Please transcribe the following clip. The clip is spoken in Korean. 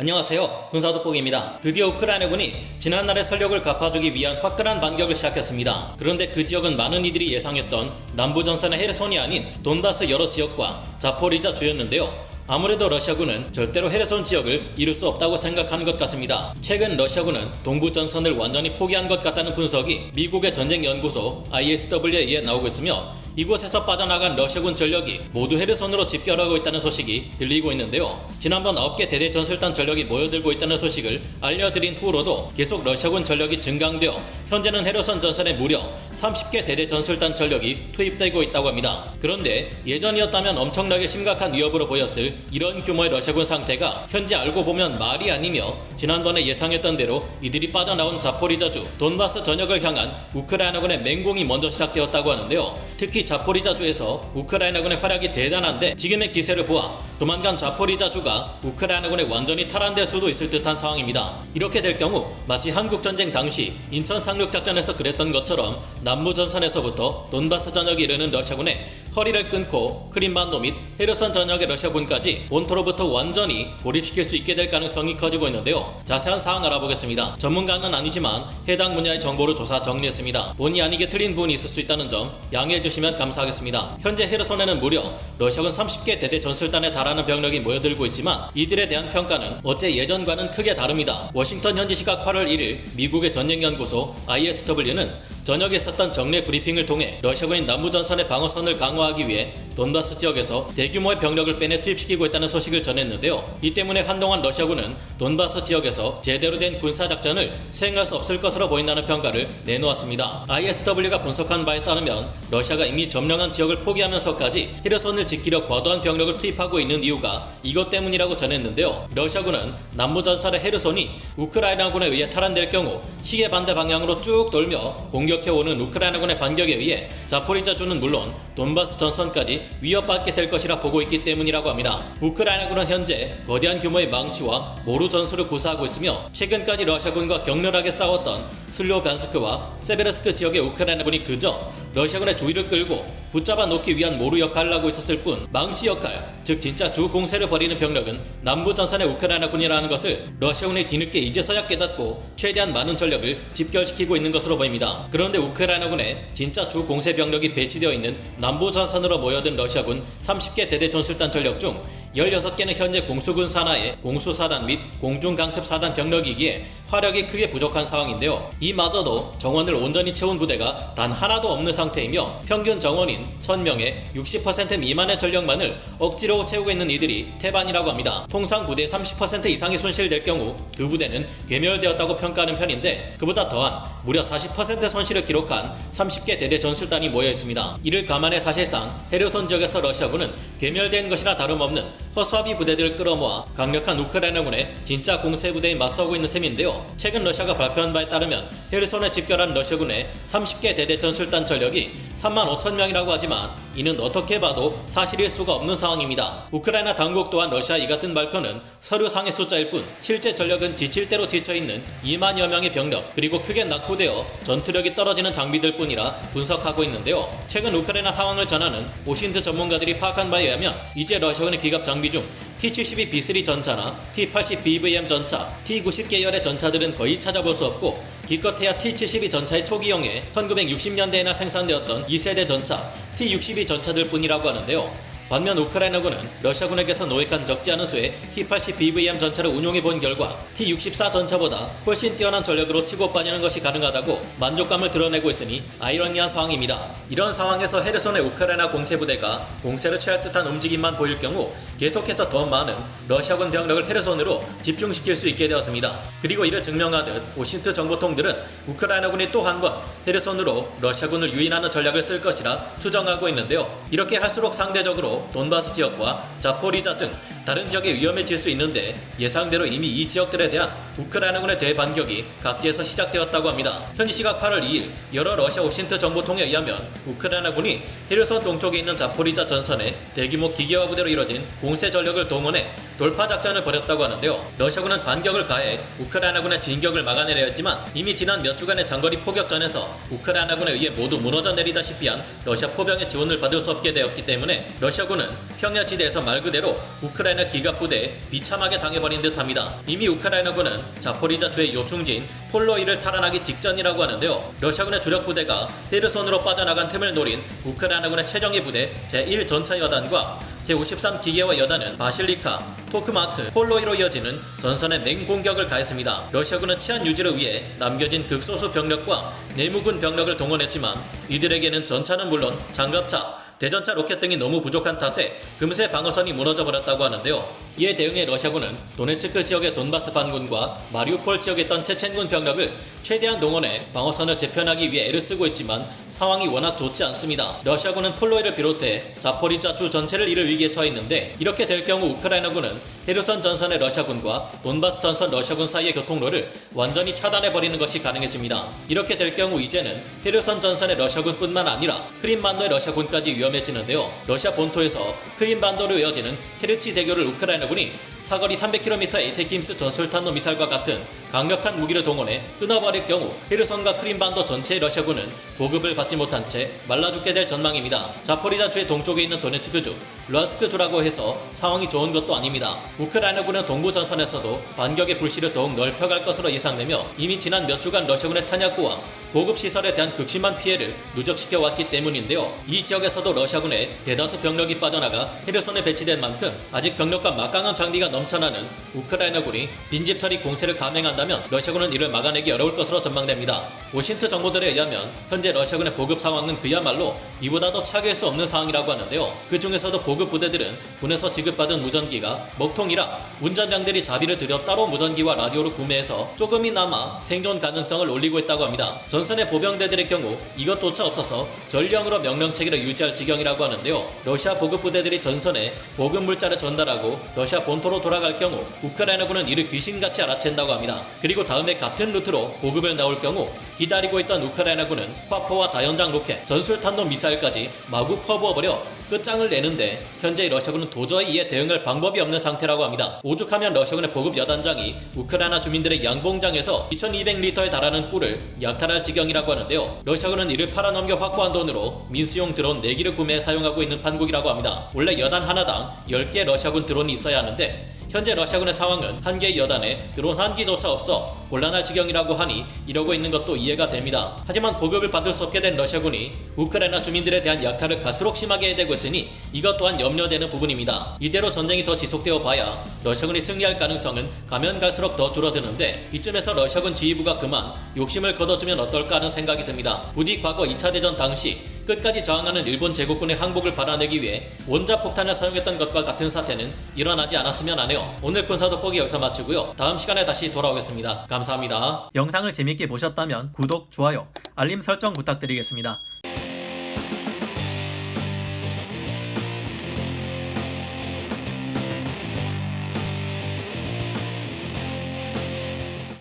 안녕하세요. 군사돋보기입니다. 드디어 우크라이나군이 지난날의 전력을 갚아주기 위한 화끈한 반격을 시작했습니다. 그런데 그 지역은 많은 이들이 예상했던 남부전선의 헤르손이 아닌 돈바스 여러 지역과 자포리자 주였는데요. 아무래도 러시아군은 절대로 헤르손 지역을 이룰 수 없다고 생각하는 것 같습니다. 최근 러시아군은 동부 전선을 완전히 포기한 것 같다는 분석이 미국의 전쟁 연구소 ISW에 의해 나오고 있으며 이곳에서 빠져나간 러시아군 전력이 모두 헤르손으로 집결하고 있다는 소식이 들리고 있는데요. 지난번 9개 대대 전술단 전력이 모여들고 있다는 소식을 알려드린 후로도 계속 러시아군 전력이 증강되어 현재는 헤르손 전선에 무려 30개 대대 전술단 전력이 투입되고 있다고 합니다. 그런데 예전이었다면 엄청나게 심각한 위협으로 보였을 이런 규모의 러시아군 상태가 현재 알고 보면 말이 아니며 지난번에 예상했던 대로 이들이 빠져나온 자포리자주, 돈바스 전역을 향한 우크라이나군의 맹공이 먼저 시작되었다고 하는데요. 특히 자포리자주에서 우크라이나군의 활약이 대단한데 지금의 기세를 보아 조만간 자포리자주가 우크라이나군에 완전히 탈환될 수도 있을 듯한 상황입니다. 이렇게 될 경우 마치 한국전쟁 당시 인천 상 륙작전에서 그랬던 것처럼 남부전선에서부터 돈바스 전역에 이르는 러시아군의 허리를 끊고 크림반도 및 헤르선 전역의 러시아군까지 본토로부터 완전히 고립시킬 수 있게 될 가능성이 커지고 있는데요. 자세한 사항 알아보겠습니다. 전문가는 아니지만 해당 분야의 정보를 조사 정리했습니다. 본의 아니게 틀린 부분이 있을 수 있다는 점 양해해 주시면 감사하겠습니다. 현재 헤르손에는 무려 러시아군 30개 대대 전술단에 달하는 병력이 모여들고 있지만 이들에 대한 평가는 어째 예전과는 크게 다릅니다. 워싱턴 현지 시각 8월 1일 미국의 전쟁연구소 ISW는 전역에 있었던 정례 브리핑을 통해 러시아군이 남부전선의 방어선을 강화하기 위해 돈바스 지역에서 대규모의 병력을 빼내 투입시키고 있다는 소식을 전했는데요. 이 때문에 한동안 러시아군은 돈바스 지역에서 제대로 된 군사작전을 수행할 수 없을 것으로 보인다는 평가를 내놓았습니다. ISW가 분석한 바에 따르면 러시아가 이미 점령한 지역을 포기하면서까지 헤르손을 지키려 과도한 병력을 투입하고 있는 이유가 이것 때문이라고 전했는데요. 러시아군은 남부전선의 헤르손이 우크라이나군에 의해 탈환될 경우 시계 반대 방향으로 쭉 돌며 공격해오는 우크라이나군의 반격에 의해 자포리자주는 물론 돈바스 전선까지 위협받게 될 것이라 보고 있기 때문이라고 합니다. 우크라이나군은 현재 거대한 규모의 망치와 모루 전술을 구사하고 있으며 최근까지 러시아군과 격렬하게 싸웠던 슬로반스크와 세베르스크 지역의 우크라이나군이 그저 러시아군의 주의를 끌고 붙잡아 놓기 위한 모루 역할을 하고 있었을 뿐 망치 역할, 즉 진짜 주 공세를 벌이는 병력은 남부 전선의 우크라이나군이라는 것을 러시아군이 뒤늦게 이제서야 깨닫고 최대한 많은 전력을 집결시키고 있는 것으로 보입니다. 그런데 우크라이나군의 진짜 주 공세 병력이 배치되어 있는 남부 전선으로 모여든 러시아군 30개 대대 전술단 전력 중 16개는 현재 공수군 산하의 공수사단 및 공중강습사단 병력이기에 화력이 크게 부족한 상황인데요. 이마저도 정원을 온전히 채운 부대가 단 하나도 없는 상태이며 평균 정원인 1000명의 60% 미만의 전력만을 억지로 채우고 있는 이들이 태반이라고 합니다. 통상 부대의 30% 이상이 손실될 경우 그 부대는 괴멸되었다고 평가하는 편인데 그보다 더한 무려 40% 손실을 기록한 30개 대대 전술단이 모여 있습니다. 이를 감안해 사실상 헤르손 지역에서 러시아군은 괴멸된 것이나 다름없는 허수아비 부대들을 끌어모아 강력한 우크라이나군의 진짜 공세 부대에 맞서고 있는 셈인데요. 최근 러시아가 발표한 바에 따르면 헤르손에 집결한 러시아군의 30개 대대 전술단 전력이 3만 5천 명이라고 하지만 이는 어떻게 봐도 사실일 수가 없는 상황입니다. 우크라이나 당국 또한 러시아 이 같은 발표는 서류상의 숫자일 뿐 실제 전력은 지칠 대로 지쳐있는 2만여 명의 병력 그리고 크게 낙후되어 전투력이 떨어지는 장비들 뿐이라 분석하고 있는데요. 최근 우크라이나 상황을 전하는 오신트 전문가들이 파악한 바에 의하면 이제 러시아군의 기갑 장비 중 T-72 B3 전차나 T-80 BVM 전차, T-90 계열의 전차들은 거의 찾아볼 수 없고 기껏해야 T-72 전차의 초기형에 1960년대에나 생산되었던 2세대 전차 T-62 전차들 뿐이라고 하는데요. 반면 우크라이나군은 러시아군에게서 노획한 적지 않은 수의 T-80 BVM 전차를 운용해 본 결과 T-64 전차보다 훨씬 뛰어난 전력으로 치고 빠지는 것이 가능하다고 만족감을 드러내고 있으니 아이러니한 상황입니다. 이런 상황에서 헤르손의 우크라이나 공세부대가 공세를 취할 듯한 움직임만 보일 경우 계속해서 더 많은 러시아군 병력을 헤르손으로 집중시킬 수 있게 되었습니다. 그리고 이를 증명하듯 오신트 정보통들은 우크라이나군이 또 한 번 헤르손으로 러시아군을 유인하는 전략을 쓸 것이라 추정하고 있는데요. 이렇게 할수록 상대적으로 돈바스 지역과 자포리자 등 다른 지역에 위험해질 수 있는데 예상대로 이미 이 지역들에 대한 우크라이나군의 대반격이 각지에서 시작되었다고 합니다. 현지 시각 8월 2일 여러 러시아 오신트 정보통에 의하면 우크라이나군이 헤르손 동쪽에 있는 자포리자 전선에 대규모 기계화 부대로 이뤄진 공세 전력을 동원해 돌파 작전을 벌였다고 하는데요. 러시아군은 반격을 가해 우크라이나군의 진격을 막아내려 했지만 이미 지난 몇 주간의 장거리 포격전에서 우크라이나군에 의해 모두 무너져 내리다시피 한 러시아 포병의 지원을 받을 수 없게 되었기 때문에 러시아 군 러시아군은 평야지대에서 말 그대로 우크라이나 기갑부대에 비참하게 당해버린 듯합니다. 이미 우크라이나군은 자포리자주의 요충지인 폴로이를 탈환하기 직전이라고 하는데요. 러시아군의 주력 부대가 헤르손으로 빠져나간 틈을 노린 우크라이나군의 최정예 부대 제1 전차 여단과 제53 기계화 여단은 바실리카, 토크마크, 폴로이로 이어지는 전선에 맹공격을 가했습니다. 러시아군은 치안 유지를 위해 남겨진 극소수 병력과 내무군 병력을 동원했지만 이들에게는 전차는 물론 장갑차, 대전차 로켓 등이 너무 부족한 탓에 금세 방어선이 무너져 버렸다고 하는데요. 이에 대응해 러시아군은 도네츠크 지역의 돈바스 반군과 마리우폴 지역에 있던 체첸군 병력을 최대한 동원해 방어선을 재편하기 위해 애를 쓰고 있지만 상황이 워낙 좋지 않습니다. 러시아군은 폴로이를 비롯해 자포리자 주 전체를 잃을 위기에 처해 있는데 이렇게 될 경우 우크라이나군은 헤르선 전선의 러시아군과 돈바스 전선 러시아군 사이의 교통로를 완전히 차단해 버리는 것이 가능해집니다. 이렇게 될 경우 이제는 헤르선 전선의 러시아군뿐만 아니라 크림반도의 러시아군까지 위험해지는데요. 러시아 본토에서 크림반도로 이어지는 케르치 대교를 우크라이나 군이 사거리 300km 에이테킴스 전술탄도 미사일과 같은 강력한 무기를 동원해 끊어버릴 경우 헤르선과 크림반도 전체의 러시아군은 보급을 받지 못한 채 말라 죽게 될 전망입니다. 자포리자주의 동쪽에 있는 도네츠크주, 루안스크주라고 해서 상황이 좋은 것도 아닙니다. 우크라이나군은 동부 전선에서도 반격의 불씨를 더욱 넓혀갈 것으로 예상되며 이미 지난 몇 주간 러시아군의 탄약고와 보급 시설에 대한 극심한 피해를 누적시켜 왔기 때문인데요. 이 지역에서도 러시아군의 대다수 병력이 빠져나가 헤르손에 배치된 만큼 아직 병력과 막 강한 장비가 넘쳐나는 우크라이나군이 빈집털이 공세를 감행한다면 러시아군은 이를 막아내기 어려울 것으로 전망됩니다. 오신트 정보들에 의하면 현재 러시아군의 보급 상황은 그야말로 이보다도 차기할 수 없는 상황이라고 하는데요. 그 중에서도 보급 부대들은 군에서 지급받은 무전기가 먹통이라 운전장들이 자비를 들여 따로 무전기와 라디오를 구매해서 조금이나마 생존 가능성을 올리고 있다고 합니다. 전선의 보병대들의 경우 이것조차 없어서 전령으로 명령 체계를 유지할 지경이라고 하는데요. 러시아 보급 부대들이 전선에 보급 물자를 전달하고 러시아 본토로 돌아갈 경우 우크라이나군은 이를 귀신같이 알아챈다고 합니다. 그리고 다음에 같은 루트로 보급을 나올 경우 기다리고 있던 우크라이나군은 화포와 다연장 로켓, 전술탄도 미사일까지 마구 퍼부어버려 끝장을 내는데 현재 러시아군은 도저히 이에 대응할 방법이 없는 상태라고 합니다. 오죽하면 러시아군의 보급 여단장이 우크라이나 주민들의 양봉장에서 2200리터에 달하는 꿀을 약탈할 지경이라고 하는데요. 러시아군은 이를 팔아넘겨 확보한 돈으로 민수용 드론 4기를 구매해 사용하고 있는 판국이라고 합니다. 원래 여단 하나당 10개 러시아군 드론이 있어 야 하는데 현재 러시아군의 상황은 한 개의 여단에 드론 한 기조차 없어 곤란할 지경이라고 하니 이러고 있는 것도 이해가 됩니다. 하지만 보급을 받을 수 없게 된 러시아군이 우크라이나 주민들에 대한 약탈을 갈수록 심하게 해대고 있으니 이것 또한 염려되는 부분입니다. 이대로 전쟁이 더 지속되어 봐야 러시아군이 승리할 가능성은 가면 갈수록 더 줄어드는데 이쯤에서 러시아군 지휘부가 그만 욕심을 거둬주면 어떨까 하는 생각이 듭니다. 부디 과거 2차 대전 당시 끝까지 저항하는 일본 제국군의 항복을 받아내기 위해 원자 폭탄을 사용했던 것과 같은 사태는 일어나지 않았으면 하네요. 오늘 군사 돋보기 여기서 마치고요. 다음 시간에 다시 돌아오겠습니다. 감사합니다. 영상을 재밌게 보셨다면 구독, 좋아요, 알림 설정 부탁드리겠습니다.